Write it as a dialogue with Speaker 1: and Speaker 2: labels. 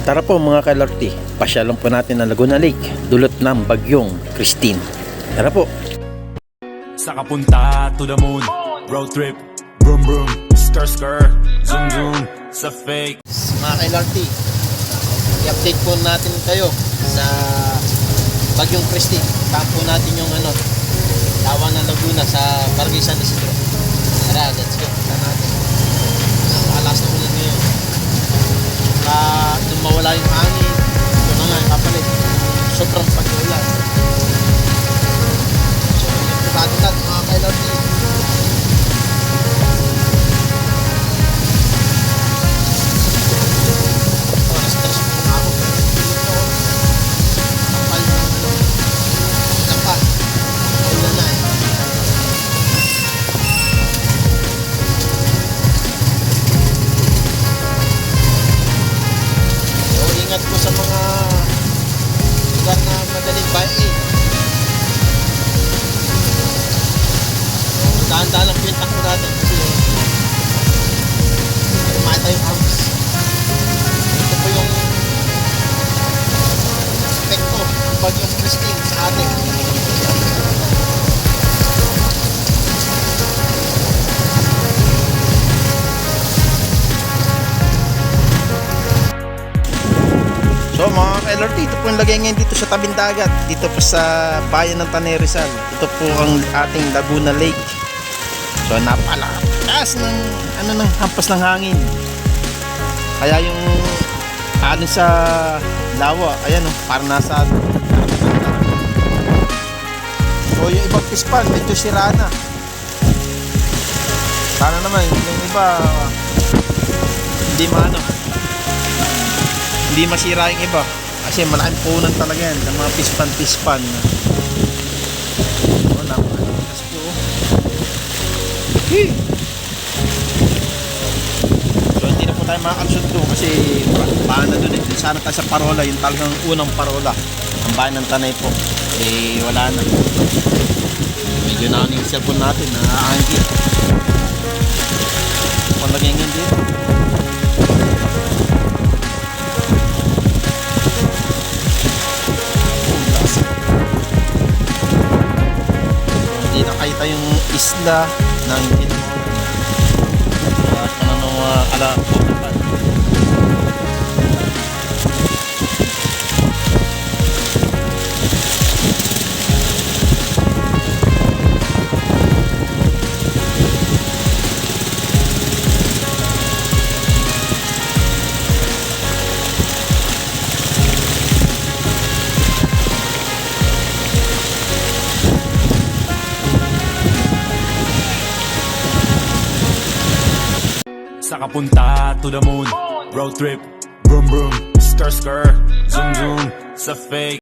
Speaker 1: Tara po mga kalorti, pasyalan po natin ang Laguna Lake, dulot ng bagyong Christine. Tara po.
Speaker 2: Sa kapunta to the moon Road trip Vroom vroom Skr skr Zoom zoom Sa fake
Speaker 1: Mga kalorti, i-update po natin kayo sa bagyong Christine. Saan po natin yung ano, tawa ng Laguna sa Barangay San Isidro. Tara, let's go. Tara наша красота. Dahan-dahan lang po yung takbo natin kasi kumata yung arms. Ito po yung epekto ng bagyong Christine sa atin. So mga ka-LRT, ito po yung lagay ngayon dito sa tabing dagat, dito po sa bayan ng Tanay. Ito po ang ating Laguna Lake. So napalakas ng ano ng hampas ng hangin. Kaya yung ano sa lawa, ayan oh, parang nasa So yung ibang pispan, medyo sira na. Sana naman yung iba hindi maano hindi masira yung iba kasi malaking punan talaga yan ng mga pispan-pispan Hee! So hindi na po tayo makakalusot doon kasi baan na doon eh. Sana tayo sa parola yung talagang unang parola ang bayan ng tanay po. Eh wala na. Medyo na yung cellphone natin na-angkit kung lagyan yun dito. Nakita yung isla ng lahat na ng mga ala
Speaker 2: Sa kapunta to the moon. Road trip Vroom vroom Skr skr Zoom zoom Sa fake